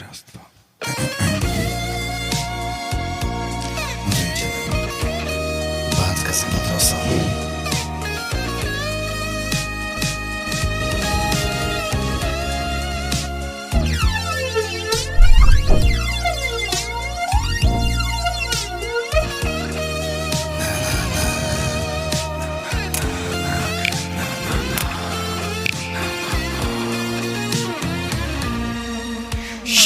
Raz, dwa. No idziemy. Backa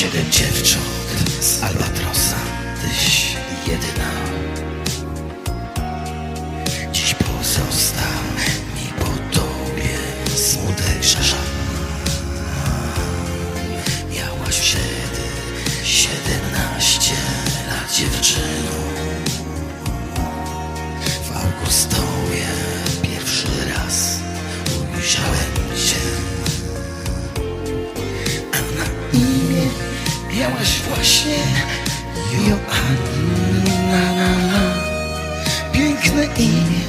Siedem dziewcząt z Albatrosa, miałaś właśnie Joanna. Piękne imię,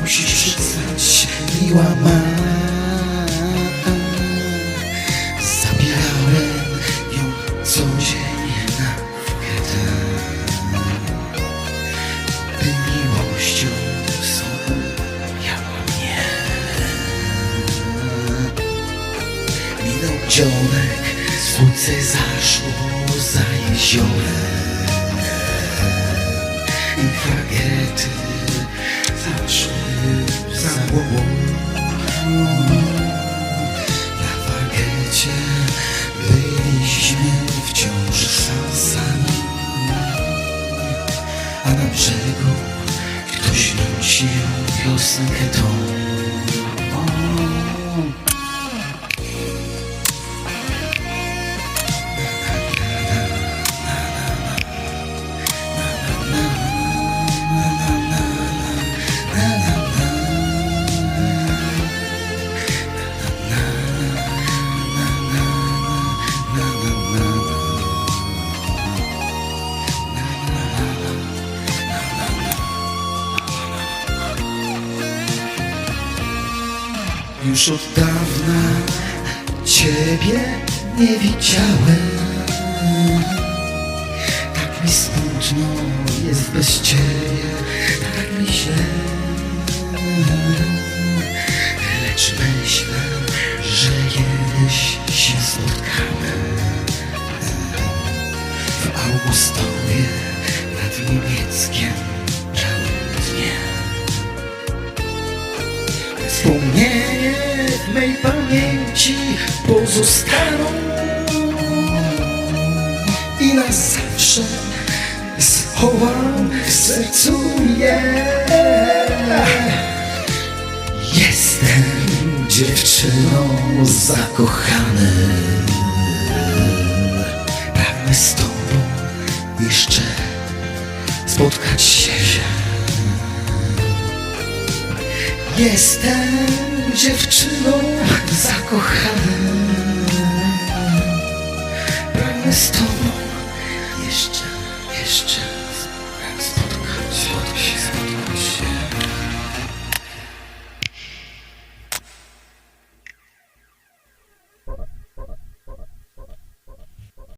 musisz przyznać, miła ma. Zabierałem ją codziennie na wketę. By miłością miała mnie. Minął dzionek, słońce zaszło za jeziorem. I fagiety zaszły za głową. Na fagiecie byliśmy wciąż sami. A na brzegu ktoś nucił piosenkę tą Już od dawna Ciebie nie widziałem. Tak mi smutno jest bez Ciebie Tak mi źle Lecz myślę, pozostaną I na zawsze schowam w sercu je. Jestem dziewczyną zakochany. Pragnę z tobą jeszcze spotkać się. Jestem dziewczyną zakochaną Stop.